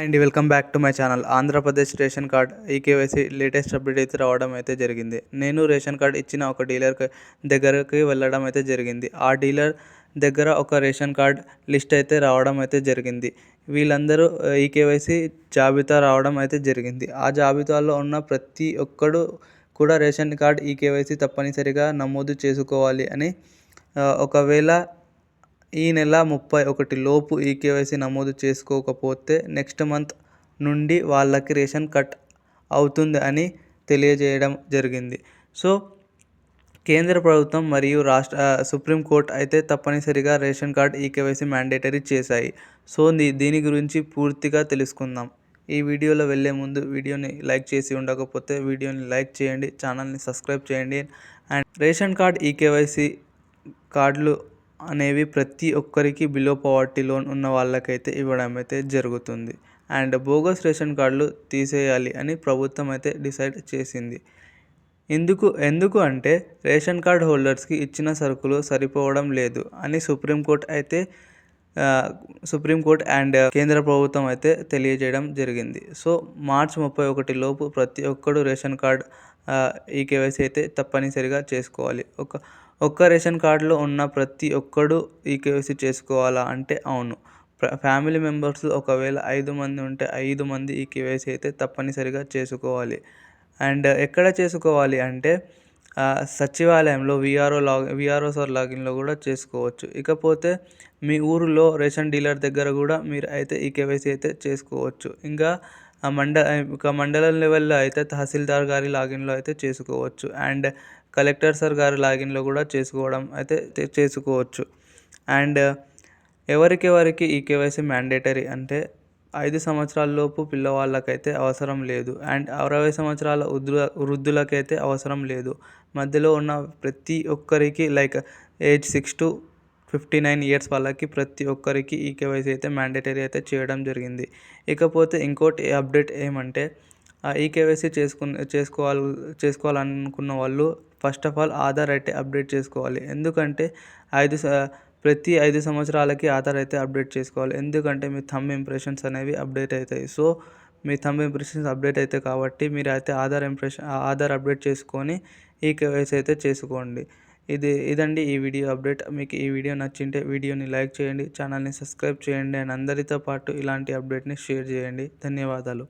And welcome back to my channel. Andhra Pradesh ration card eKYC latest update అయితే రావడం అయితే జరిగింది. నేను రేషన్ కార్డ్ ఇచ్చిన ఒక డీలర్ దగ్గరకి వెళ్ళడం అయితే జరిగింది. ఆ డీలర్ దగ్గర ఒక రేషన్ కార్డ్ లిస్ట్ అయితే రావడం అయితే జరిగింది. వీళ్ళందరూ ఈకేవైసీ జాబితా రావడం అయితే జరిగింది. ఆ జాబితాలో ఉన్న ప్రతి ఒక్కడు కూడా రేషన్ కార్డ్ ఈకేవైసీ తప్పనిసరిగా నమోదు చేసుకోవాలి అని ఒకవేళ ఈ నెల ముప్పై ఒకటి లోపు ఈ కేవైసీ నమోదు చేసుకోకపోతే నెక్స్ట్ మంత్ నుండి వాళ్ళకి రేషన్ కట్ అవుతుంది అని తెలియజేయడం జరిగింది. సో కేంద్ర ప్రభుత్వం మరియు రాష్ట్ర సుప్రీంకోర్టు అయితే తప్పనిసరిగా ration card e KYC mandatory చేశాయి. సో దీని గురించి పూర్తిగా తెలుసుకుందాం. ఈ వీడియోలో వెళ్ళే ముందు వీడియోని లైక్ చేసి ఉండకపోతే వీడియోని లైక్ చేయండి ఛానల్ని సబ్స్క్రైబ్ చేయండి. అండ్ రేషన్ కార్డ్ ఈకేవైసీ కార్డులు అనేవి ప్రతి ఒక్కరికి బిలో పవర్టీ లోన్ ఉన్న వాళ్ళకైతే ఇవ్వడం అయితే జరుగుతుంది. అండ్ బోగస్ రేషన్ కార్డులు తీసేయాలి అని ప్రభుత్వం అయితే డిసైడ్ చేసింది. ఎందుకు ఎందుకు అంటే రేషన్ కార్డ్ హోల్డర్స్కి ఇచ్చిన సరుకులు సరిపోవడం లేదు అని సుప్రీంకోర్టు అయితే సుప్రీంకోర్టు అండ్ కేంద్ర ప్రభుత్వం అయితే తెలియజేయడం జరిగింది. సో మార్చ్ ముప్పై ఒకటి లోపు ప్రతి ఒక్కడు రేషన్ కార్డ్ ఈ కేవైసీ అయితే తప్పనిసరిగా చేసుకోవాలి. ఒక ఒక్క రేషన్ కార్డులో ఉన్న ప్రతి ఒక్కడు ఈ కేవైసీ చేసుకోవాలా? అంటే అవును. ఫ్యామిలీ మెంబర్స్ ఒకవేళ ఐదు మంది ఉంటే ఐదు మంది ఈ కేవైసీ అయితే తప్పనిసరిగా చేసుకోవాలి. అండ్ ఎక్కడ చేసుకోవాలి అంటే సచివాలయంలో విఆర్ఓ లాగ్ విఆర్ఓ సార్ లాగిన్లో కూడా చేసుకోవచ్చు. ఇకపోతే మీ ఊరిలో రేషన్ డీలర్ దగ్గర కూడా మీరు అయితే ఈ కేవైసీ అయితే చేసుకోవచ్చు. ఇంకా ఆ మండ ఒక మండలం లెవెల్లో అయితే తహసీల్దార్ గారి లాగిన్లో అయితే చేసుకోవచ్చు. అండ్ కలెక్టర్ సార్ గారి లాగిన్లో కూడా చేసుకోవడం అయితే చేసుకోవచ్చు. అండ్ ఎవరికెవరికి ఈ కేవైసీ మ్యాండేటరీ అంటే ఐదు సంవత్సరాల లోపు పిల్లవాళ్ళకైతే అవసరం లేదు. అండ్ అరవై సంవత్సరాల వృద్ధు వృద్ధులకైతే అవసరం లేదు. మధ్యలో ఉన్న ప్రతి ఒక్కరికి like age six to fifty nine years వాళ్ళకి ప్రతి ఒక్కరికి ఈ కేవైసీ అయితే మ్యాండేటరీ అయితే చేయడం జరిగింది. ఇకపోతే ఇంకోటి అప్డేట్ ఏమంటే ఈ కేవైసీ చేసుకున్న చేసుకోవాలి చేసుకోవాలనుకున్న వాళ్ళు ఫస్ట్ ఆఫ్ ఆల్ ఆధార్ అయితే అప్డేట్ చేసుకోవాలి. ఎందుకంటే ఐదు ప్రతి ఐదు సంవత్సరాలకి ఆధార్ అయితే అప్డేట్ చేసుకోవాలి. ఎందుకంటే మీ థమ్ ఇంప్రెషన్స్ అనేవి అప్డేట్ అవుతాయి. సో మీ థమ్ ఇంప్రెషన్స్ అప్డేట్ అవుతాయి కాబట్టి మీరు అయితే ఆధార్ ఇంప్రెషన్ ఆధార్ అప్డేట్ చేసుకొని ఈ కేవైసీ అయితే చేసుకోండి. ఇది ఇదండి ఈ వీడియో అప్డేట్. మీకు ఈ వీడియో నచ్చింటే వీడియోని లైక్ చేయండి ఛానల్ని సబ్స్క్రైబ్ చేయండి అండ్ అందరితో పాటు ఇలాంటి అప్డేట్ని షేర్ చేయండి. ధన్యవాదాలు.